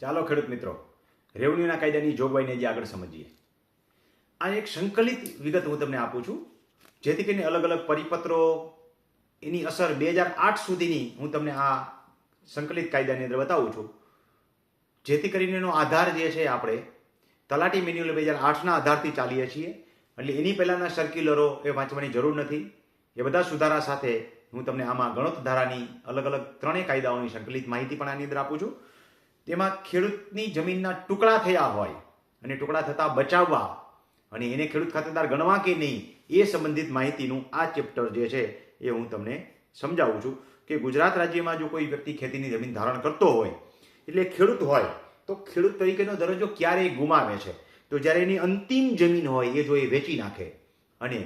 ચાલો ખેડૂત મિત્રો, રેવન્યુના કાયદાની જોગવાઈને જે આગળ સમજીએ. આ એક સંકલિત વિગત હું તમને આપું છું, જેથી કરીને અલગ અલગ પરિપત્રો એની અસર બે હજાર આઠ સુધીની હું તમને આ સંકલિત કાયદાની અંદર બતાવું છું. જેથી કરીને એનો આધાર જે છે આપણે તલાટી મેન્યુઅલ બે હજાર આઠના આધારથી ચાલીએ છીએ. એટલે એની પહેલાંના સર્ક્યુલરો એ વાંચવાની જરૂર નથી. એ બધા સુધારા સાથે હું તમને આમાં ગણોત ધારાની અલગ અલગ ત્રણેય કાયદાઓની સંકલિત માહિતી પણ આની અંદર આપું છું. તેમાં ખેડૂતની જમીનના ટુકડા થયા હોય અને ટુકડા થતા બચાવવા અને એને ખેડૂત ખાતેદાર ગણવા કે નહીં, એ સંબંધિત માહિતીનું આ ચેપ્ટર જે છે એ હું તમને સમજાવું છું કે ગુજરાત રાજ્યમાં જો કોઈ વ્યક્તિ ખેતીની જમીન ધારણ કરતો હોય, એટલે ખેડૂત હોય, તો ખેડૂત તરીકેનો દરજ્જો ક્યારે ગુમાવે છે. તો જ્યારે એની અંતિમ જમીન હોય, એ જો એ વેચી નાખે અને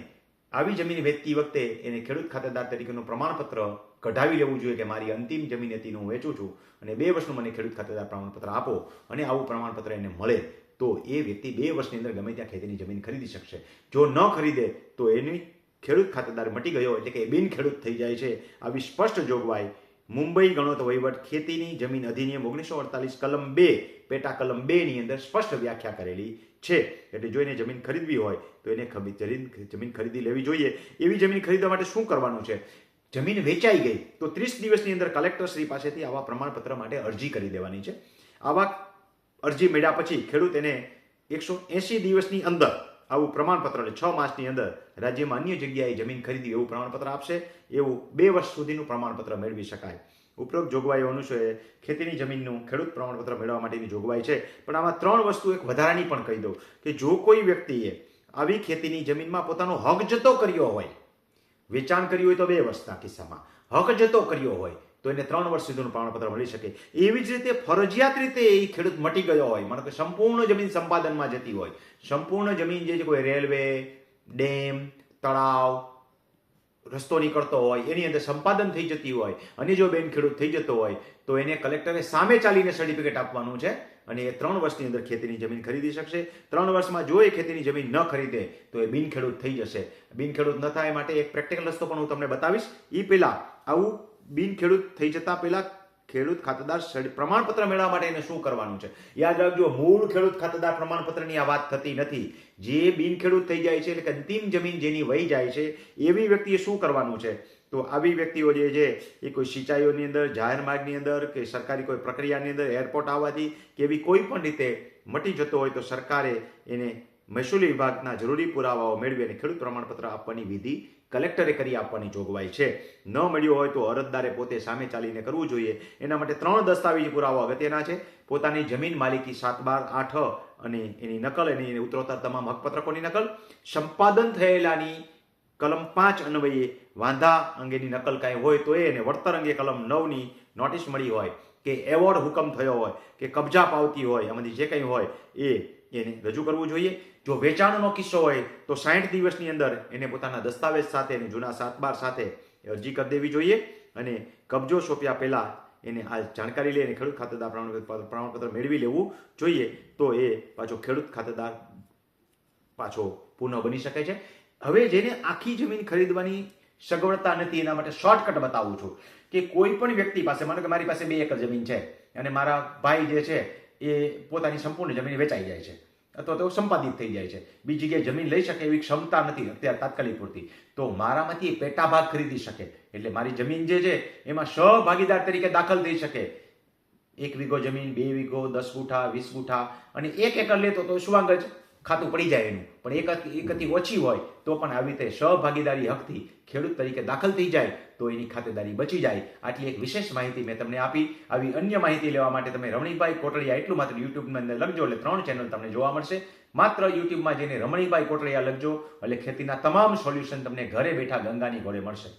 આવી જમીન વેચતી વખતે એને ખેડૂત ખાતેદાર તરીકેનું પ્રમાણપત્ર કઢાવી લેવું જોઈએ કે મારી અંતિમ જમીન હતી હું વેચું છું અને બે વર્ષનું મને ખેડૂત ખાતેદાર પ્રમાણપત્ર આપો અને આવું પ્રમાણપત્ર એને મળે તો એ વ્યક્તિ બે વર્ષની અંદર ગમે ત્યાં ખેતીની જમીન ખરીદી શકશે. જો ન ખરીદે તો એની ખેડૂત ખાતેદાર મટી ગયો એટલે કે બિન ખેડૂત થઈ જાય છે. આવી સ્પષ્ટ જોગવાઈ મુંબઈ ગણોત વહીવટ ખેતીની જમીન અધિનિયમ ઓગણીસો અડતાલીસ કલમ બે, પેટા કલમ બે ની અંદર સ્પષ્ટ વ્યાખ્યા કરેલી છે. એટલે જો એને જમીન ખરીદવી હોય, તો એને જમીન ખરીદી લેવી જોઈએ. એવી જમીન ખરીદવા માટે શું કરવાનું છે? જમીન વેચાઈ ગઈ, તો ત્રીસ દિવસની અંદર કલેક્ટર શ્રી પાસેથી આવા પ્રમાણપત્ર માટે અરજી કરી દેવાની છે. આવા અરજી મેળ્યા પછી ખેડૂત એને એકસો એંસી દિવસની અંદર આવું પ્રમાણપત્ર એટલે છ માસની અંદર રાજ્યમાં અન્ય જગ્યાએ જમીન ખરીદી એવું પ્રમાણપત્ર આપશે. એવું બે વર્ષ સુધીનું પ્રમાણપત્ર મેળવી શકાય. ઉપરોક્ત જોગવાઈઓ અનુસારે ખેતીની જમીનનું ખેડૂત પ્રમાણપત્ર મેળવવા માટેની જોગવાઈ છે. પણ આમાં ત્રણ વસ્તુ એક વધારાની પણ કહી દઉં કે જો કોઈ વ્યક્તિએ આવી ખેતીની જમીનમાં પોતાનો હક જતો કર્યો હોય, વેચાણ કર્યું હોય તો બે વર્ષના કિસ્સામાં, હક જતો કર્યો હોય તો એને ત્રણ વર્ષ સુધીનું પ્રમાણપત્ર મળી શકે. એવી જ રીતે ફરજિયાત રીતે એ ખેડૂત મટી ગયો હોય. માનો કે સંપૂર્ણ જમીન સંપાદનમાં જતી હોય. સંપૂર્ણ જમીન જે કોઈ રેલવે, ડેમ, તળાવ, રસ્તો નીકળતો હોય, એની અંદર સંપાદન થઈ જતી હોય, અને જો બેન ખેડૂત થઈ જતો હોય, તો એને કલેક્ટરે સામે ચાલીને સર્ટિફિકેટ આપવાનું છે અને એ ત્રણ વર્ષની અંદર ખેતીની જમીન ખરીદી શકશે. ત્રણ વર્ષમાં જો એ ખેતીની જમીન ન ખરીદે, તો એ બિનખેડૂત થઈ જશે. બિનખેડૂત ન થાય માટે એક પ્રેક્ટિકલ રસ્તો પણ હું તમને બતાવીશ. એ પહેલાં આવું બિન ખેડૂત થઈ જતા પહેલા ખેડૂત ખાતેદાર પ્રમાણપત્ર મેળવવા માટે એને શું કરવાનું છે? યાદ રાખજો, મૂળ ખેડૂત ખાતેદાર પ્રમાણપત્રની આ વાત થતી નથી. જે બિન ખેડૂત થઈ જાય છે, એટલે કે અંતિમ જમીન જેની વહી જાય છે, એવી વ્યક્તિએ શું કરવાનું છે? તો આવી વ્યક્તિઓ જે છે, એ કોઈ સિંચાઈઓની અંદર, જાહેર માર્ગની અંદર કે સરકારી કોઈ પ્રક્રિયાની અંદર એરપોર્ટ આવવાથી કે એવી કોઈ પણ રીતે મટી જતો હોય તો સરકારે એને મહેસૂલી વિભાગના જરૂરી પુરાવાઓ મેળવી અને ખેડૂત પ્રમાણપત્ર આપવાની વિધિ કલેક્ટરે કરી આપવાની જોગવાઈ છે. ન મળ્યો હોય તો અરજદારે પોતે સામે ચાલીને કરવું જોઈએ. એના માટે ત્રણ દસ્તાવેજ પુરાવા અગત્યના છે. પોતાની જમીન માલિકી સાત બાર આઠ અને એની નકલ અને એની ઉતરોતર તમામ હકપત્રકોની નકલ. સંપાદન થયેલાની કલમ પાંચ અન્વયે વાંધા અંગેની નકલ કાંઈ હોય તો એ અને વળતર અંગે કલમ નવની નોટિસ મળી હોય કે એવોર્ડ હુકમ થયો હોય કે કબજા પાવતી હોય એમાંથી જે કંઈ હોય એ એને રજૂ કરવું જોઈએ. જો વેચાણનો કિસ્સો હોય તો સાઠ દિવસની અંદર એને પોતાના દસ્તાવેજ સાથે અને જૂના સાત બાર સાથે અરજી કરી દેવી જોઈએ અને કબજો સોંપ્યા પહેલાં એને આ જાણકારી લઈને ખેડૂત ખાતેદાર પ્રમાણપત્ર પ્રમાણપત્ર મેળવી લેવું જોઈએ તો એ પાછો ખેડૂત ખાતેદાર પાછો પુનઃ બની શકે છે. હવે જેને આખી જમીન ખરીદવાની સગવડતા નથી એના માટે શોર્ટકટ બતાવું છું કે કોઈ પણ વ્યક્તિ પાસે માનો કે મારી પાસે બે એકર જમીન છે અને મારા ભાઈ જે છે એ પોતાની સંપૂર્ણ જમીન વેચાઈ જાય છે. અથવા તો સંપાદિત થઈ જાય છે. બીજી જગ્યાએ જમીન લઈ શકે એવી ક્ષમતા નથી અત્યારે તાત્કાલિક પૂરતી. તો મારામાંથી એ પેટા ભાગ ખરીદી શકે. એટલે મારી જમીન જે છે, એમાં સહભાગીદાર તરીકે દાખલ થઈ શકે. એક વીઘો જમીન, બે વીઘો, દસ ગુઠા વીસ ગુઠા અને એક એકર લેતો તો શું સુવાંગ જ ખાતું પડી જાય એનું. પણ એક એકથી ઓછી હોય, તો પણ આવી રીતે સહભાગીદારી હકથી ખેડૂત તરીકે દાખલ થઈ જાય, તો એની ખાતેદારી બચી જાય. આટલી એક વિશેષ માહિતી મેં તમને આપી. આવી અન્ય માહિતી લેવા માટે તમે રમણીભાઈ કોટડિયા એટલું માત્ર યુટ્યુબની અંદર લખજો, એટલે ત્રણ ચેનલ તમને જોવા મળશે. માત્ર યુટ્યુબમાં જઈને રમણીભાઈ કોટડિયા લખજો, એટલે ખેતીના તમામ સોલ્યુશન તમને ઘરે બેઠા ગંગાની ઘોડે મળશે.